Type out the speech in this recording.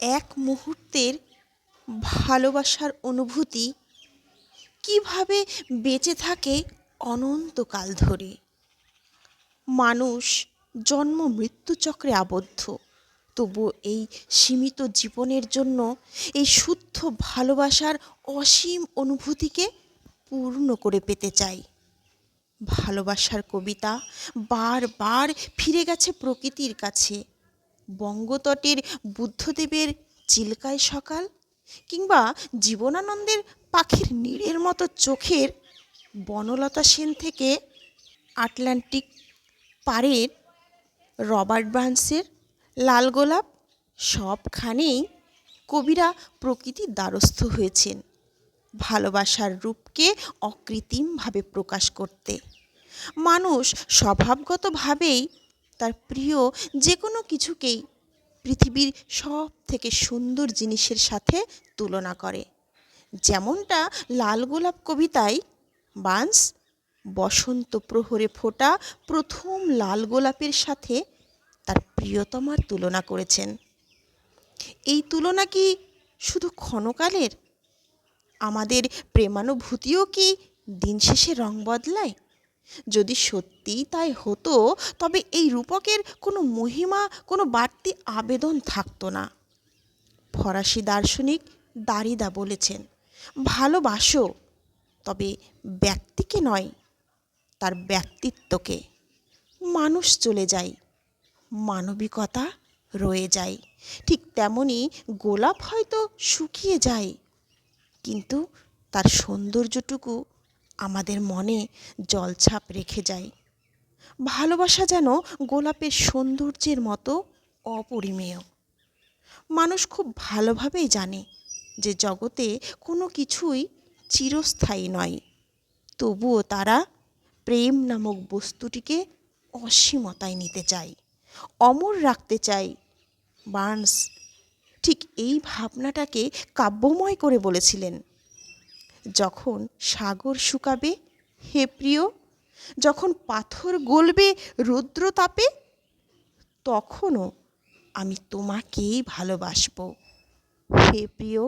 এক মুহূর্তের ভালোবাসার অনুভূতি কীভাবে বেঁচে থাকে অনন্তকাল ধরে? মানুষ জন্ম মৃত্যু চক্রে আবদ্ধ। তবু এই সীমিত জীবনের জন্য এই শুদ্ধ ভালোবাসার অসীম অনুভূতিকে পূর্ণ করে পেতে চাই। ভালোবাসার কবিতা বারবার ফিরে গেছে প্রকৃতির কাছে। বঙ্গতটের বুদ্ধদেবের চিল্কায় সকাল কিংবা জীবনানন্দের পাখির নীড়ের মতো চোখের বনলতা সেন থেকে আটলান্টিক পাড়ের রবার্ট ব্রান্সের লাল গোলাপ সবখানেই কবিরা প্রকৃতির দ্বারস্থ হয়েছেন ভালোবাসার রূপকে অকৃত্রিমভাবে প্রকাশ করতে। মানুষ স্বভাবগতভাবেই তার প্রিয় যে কোনো কিছুকেই পৃথিবীর সব থেকে সুন্দর জিনিসের সাথে তুলনা করে। যেমনটা লাল গোলাপ কবিতায় বান্স, বসন্ত প্রহরে ফোটা প্রথম লাল গোলাপের সাথে তার প্রিয়তমার তুলনা করেছেন। এই তুলনা কি শুধু ক্ষণকালের? আমাদের প্রেমানুভূতিও কি দিন শেষে রং বদলায়? যদি সত্যিই তাই হতো, তবে এই রূপকের কোনো মহিমা, কোনো বাড়তি আবেদন থাকতো না। ফরাসি দার্শনিক দারিদা বলেছেন, ভালোবাসো, তবে ব্যক্তিকে নয়, তার ব্যক্তিত্বকে। মানুষ চলে যায়, মানবিকতা রয়ে যায়। ঠিক তেমনি গোলাপ হয়তো শুকিয়ে যায়, কিন্তু তার সৌন্দর্যটুকু আমাদের মনে জলছাপ রেখে যায়। ভালোবাসা যেন গোলাপের সৌন্দর্যের মতো অপরিমেয়। মানুষ খুব ভালোভাবেই জানে যে জগতে কোনো কিছুই চিরস্থায়ী নয়। তবুও তারা প্রেম নামক বস্তুটিকে অসীমতায় নিতে চায়। অমর রাখতে চায়। বার্নস ঠিক এই ভাবনাটাকে কাব্যময় করে বলেছিলেন। যখন সাগর শুকাবে হে প্রিয়, যখন পাথর গলবে রৌদ্র তাপে, তখনও আমি তোমাকেই ভালোবাসব। হে প্রিয়